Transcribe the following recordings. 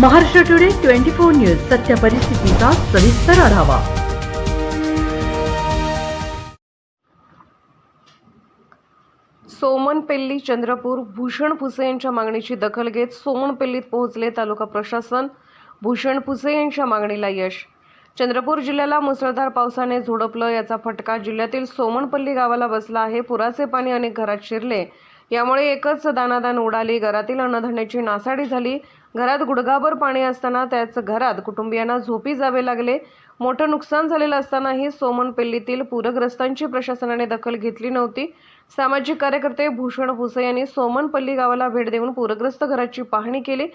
Maharashtra today twenty four news सत्य परिस्थितीचा सविस्तर आढावा. सोमनपेल्ली चंद्रपूर भूषण फुसे यांच्या मागणीची दखल घेत सोमनपेल्लीत पोहोचले तालुका प्रशासन. भूषण फुसे यांच्या मागणीला यश. चंद्रपूर जिल्ह्याला मुसळधार पावसाने झोडपलं याचा फटका जिल्ह्यातील सोमनपल्ली गावाला बसला आहे. पुराचे पाणी अनेक घरात शिरले. यामुळे एकच दानादान उडाली. घरातील अन्नधान्याची नासाडी झाली. घरात गुडघाभर पाणी असताना त्याच घरात कुटुंबियांना झोपी जावे लागले. मोठं नुकसान झालेलं असतानाही सोमनपेल्लीतील पूरग्रस्तांची प्रशासनाने दखल घेतली नव्हती. सामाजिक कार्यकर्ते भूषण भुसे यांनी सोमनपल्ली गावाला भेट देऊन पूरग्रस्त घराची पाहणी केली.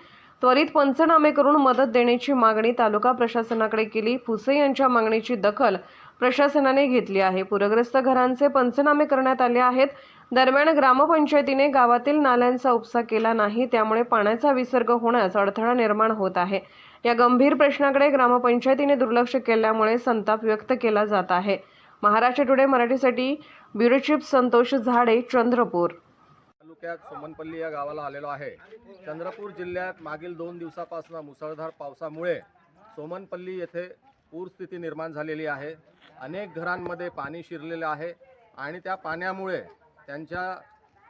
त्वरित पंचनामे करून मदत देण्याची मागणी तालुका प्रशासनाकडे केली. फुसे यांच्या मागणीची दखल प्रशासनाने घेतली आहे. पूरग्रस्त घरांचे पंचनामे करण्यात आले आहेत. दरम्यान ग्रामपंचायतीने गावातील नाल्यांचा उपसा केला नाही त्यामुळे पाण्याचा विसर्ग होण्यास अडथळा निर्माण होत आहे. या गंभीर प्रश्नाकडे ग्रामपंचायतीने दुर्लक्ष केल्यामुळे संताप व्यक्त केला जात आहे. महाराष्ट्र टुडे मराठीसाठी ब्युरो चीफ संतोष झाडे चंद्रपूर. तालुक्यात सोमनपल्ली या गावाला आलेलो आहे. चंद्रपूर जिल्ह्यात मागील दोन दिवसापासून मुसळधार पावसामुळे सोमनपल्ली येथे पूरस्थिती निर्माण झालेली आहे. अनेक घरांमध्ये पाणी शिरलेलं आहे आणि त्या पाण्यामुळे त्यांच्या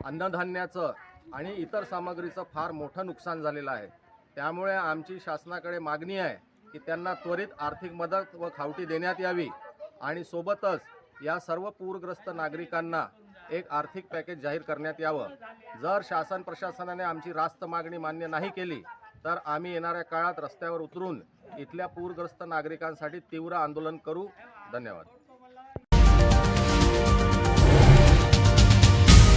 अन्नधान्याचं आणि इतर सामग्रीचं फार मोठं नुकसान झालेलं आहे. त्यामुळे आमची शासनाकडे मागणी आहे की त्यांना त्वरित आर्थिक मदत व खावटी देण्यात यावी आणि सोबतच या सर्व पूरग्रस्त नागरिकांना एक आर्थिक पॅकेज जाहीर करण्यात यावं. जर शासन प्रशासनाने आमची रास्त मागणी मान्य नाही केली तर आम्ही येणाऱ्या काळात रस्त्यावर उतरून इथल्या पूरग्रस्त नागरिकांसाठी तीव्र आंदोलन करू. धन्यवाद.